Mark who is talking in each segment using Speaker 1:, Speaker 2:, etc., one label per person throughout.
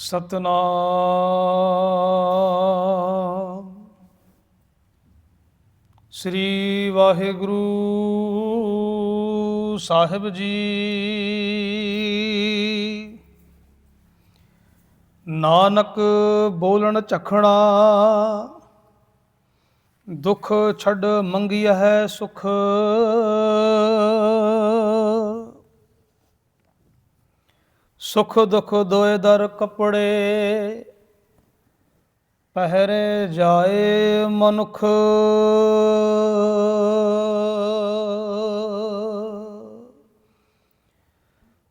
Speaker 1: ਸਤਨਾਮ। ਸ੍ਰੀ ਵਾਹਿਗੁਰੂ ਸਾਹਿਬ ਜੀ। ਨਾਨਕ ਬੋਲਣ ਝਖਣਾ ਦੁਖ ਛੱਡ ਮੰਗਿਆ ਹੈ ਸੁਖ। ਸੁਖ ਦੁਖ ਦੋਏ ਦਰ ਕਪੜੇ, ਪਹਿਰੇ ਜਾਏ ਮਨੁਖ।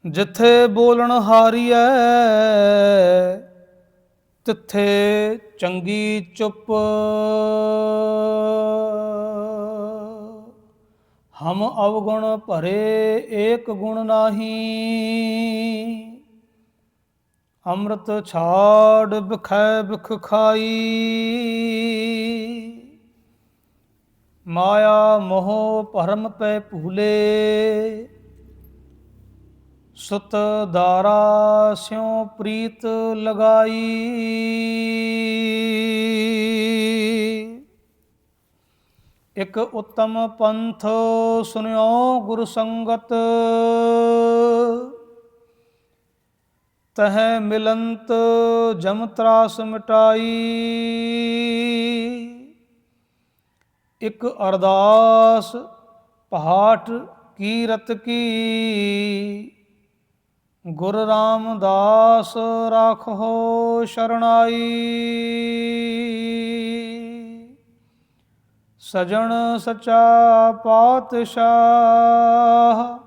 Speaker 1: ਜਿੱਥੇ ਬੋਲਣ ਹਾਰੀਐ, ਤਿੱਥੇ ਚੰਗੀ ਚੁੱਪ। ਹਮ ਅਵਗੁਣ ਭਰੇ ਏਕ ਗੁਣ ਨਾਹੀ ਅੰਮ੍ਰਿਤ ਛਾੜ ਬਖੈ ਬਖ ਖਾਈ। ਮਾਇਆ ਮੋਹ ਭਰਮ ਪੈ ਭੂਲੇ। ਸੁਤ ਦਾਰਾ ਸਿਉ ਪ੍ਰੀਤ ਲਗਾਈ। ਇਕ ਉਤਮ ਪੰਥ ਸੁਨਿਓ ਗੁਰ ਸੰਗਤ। ਤਹ ਮਿਲੰਤ ਜਮ ਤਰਾਸ ਮਿਟਾਈ। ਇਕ ਅਰਦਾਸ ਪਹਾਟ ਕੀਰਤ ਕੀ। ਗੁਰ ਰਾਮਦਾਸ ਰਾਖੋ ਸ਼ਰਣਾਈ। ਸਜਣ ਸਚਾ ਪਾਤਸ਼ਾਹ।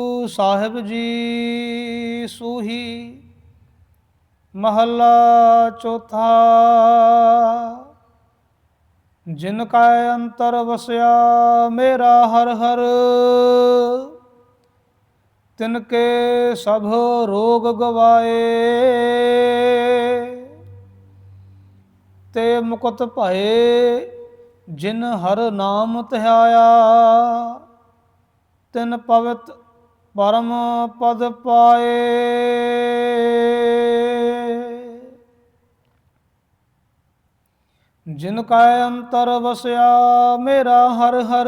Speaker 1: ਸਾਹਿਬ ਜੀ ਸੂਹੀ ਮਹੱਲਾ ਚੌਥਾ। ਜਿਨ ਕਾ ਅੰਤਰ ਵਸਿਆ ਮੇਰਾ ਹਰ ਹਰ, ਤਿਨ ਕੇ ਸਭ ਰੋਗ ਗਵਾਏ। ਤੇ ਮੁਕਤ ਭਏ ਜਿਨ ਹਰ ਨਾਮ ਧਿਆਇਆ ਤਿਨ ਪਵਿੱਤ ਪਰਮ ਪਦ ਪਾਏ। ਜਿਨ ਕਾ ਅੰਤਰ ਵਸਿਆ, ਮੇਰਾ ਹਰ ਹਰ।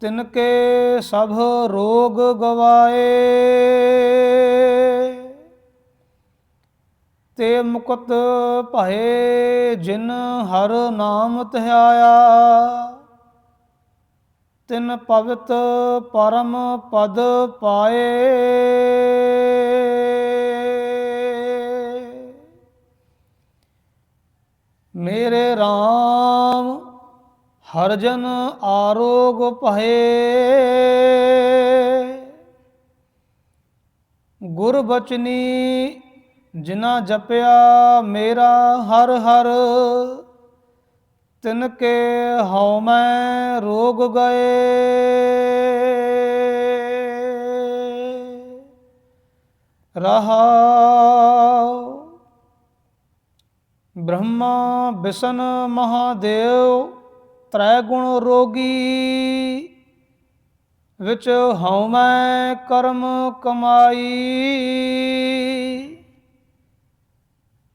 Speaker 1: ਤਿਨ ਕੇ ਸਭ ਰੋਗ ਗਵਾਏ। ਤੇ ਮੁਕਤ ਭਏ ਜਿਨ ਹਰ ਨਾਮ ਧਿਆਇਆ ਤਿਨ ਪਵਿੱਤ ਪਰਮ ਪਦ ਪਾਏ। ਮੇਰੇ RAM ਹਰਜਨ ਆਰੋਗ ਭਏ। ਗੁਰ ਬਚਨੀ ਜਿਨਾ ਜਪਿਆ ਮੇਰਾ ਹਰ ਹਰ। ਤਿਨ ਕੇ ਹਉ ਮੈਂ ਰੋਗ ਗਏ। ਰਹਾਉ ਬ੍ਰਹਮਾ ਬਿਸ਼ਨ ਮਹਾਦੇਵ ਤ੍ਰੈ ਗੁਣ ਰੋਗੀ ਵਿੱਚ ਹਉ ਮੈਂ ਕਰਮ ਕਮਾਈ।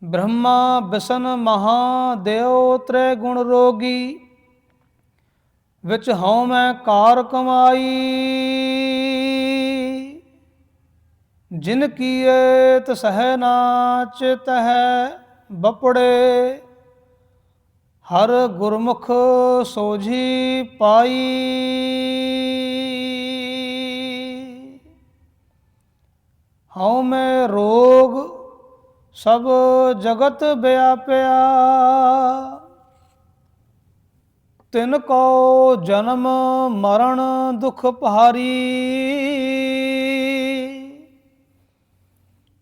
Speaker 1: ਬ੍ਰਹਮਾ ਬਿਸ਼ਨ ਮਹਾਦੇਵ ਤ੍ਰੈ ਗੁਣ ਰੋਗੀ, ਵਿੱਚ ਹਉ ਮੈਂ ਕਾਰ ਕਮਾਈ। ਜਿਨ ਕੀਏ ਤਸਹਿ ਨਾਚ ਤਹ ਬਪੜੇ, ਹਰ ਗੁਰਮੁਖ ਸੋਝੀ ਪਾਈ। ਹਉ ਮੈਂ ਰੋਗ ਸਭ ਜਗਤ ਵਿਆਪਿਆ ਤਿਨ ਕੋ ਜਨਮ ਮਰਨ ਦੁਖ ਭਾਰੀ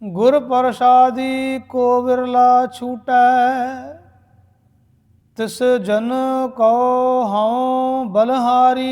Speaker 1: ਗੁਰ ਪ੍ਰਸਾਦੀ ਕੋ ਵਿਰਲਾ ਛੂਟੈ। ਤਿਸ ਜਨ ਕੋ ਹਉ ਬਲਹਾਰੀ।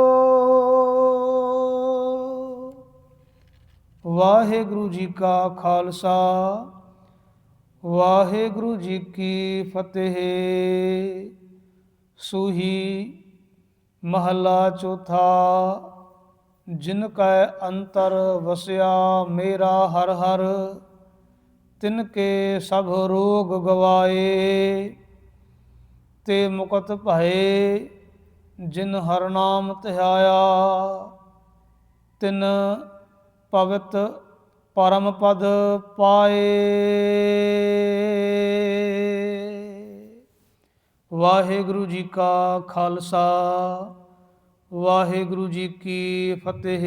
Speaker 1: ਵਾਹਿਗੁਰੂ ਜੀ ਕਾ ਖਾਲਸਾ, ਵਾਹਿਗੁਰੂ ਜੀ ਕੀ ਫਤਿਹ। ਸੂਹੀ ਮਹੱਲਾ ਚੌਥਾ, ਜਿਨ ਕੈ ਅੰਤਰ ਵਸਿਆ ਮੇਰਾ ਹਰ ਹਰ, ਤਿਨ ਕੇ ਸਭ ਰੋਗ ਗਵਾਏ। ਤੇ ਮੁਕਤ ਭਏ ਜਿਨ ਹਰ ਨਾਮ ਧਿਆਇਆ ਤਿਨ ਭਗਤ ਪਰਮ ਪਦ ਪਾਏ। ਵਾਹਿਗੁਰੂ ਜੀ ਕਾ ਖਾਲਸਾ ਵਾਹਿਗੁਰੂ ਜੀ ਕੀ ਫਤਿਹ।